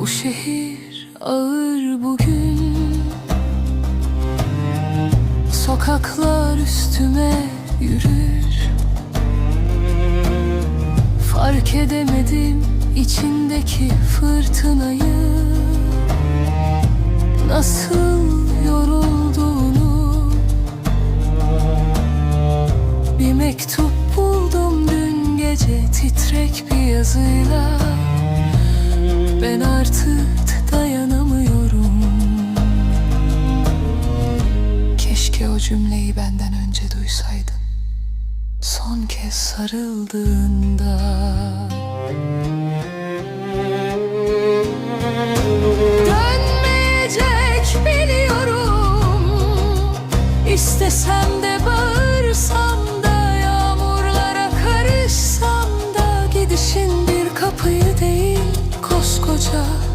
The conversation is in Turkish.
Bu şehir ağır bugün. Sokaklar üstüme yürür. Fark edemedim içindeki fırtınayı. Nasıl yorulduğunu. Bir mektup buldum dün gece titrek bir yazıyla Ben artık dayanamıyorum. Keşke o cümleyi benden önce duysaydın. Son kez sarıldığında. Dönmeyecek biliyorum. İstesem de bağırsam da Yağmurlara karışsam da Gidişin bir kapıyı değil 着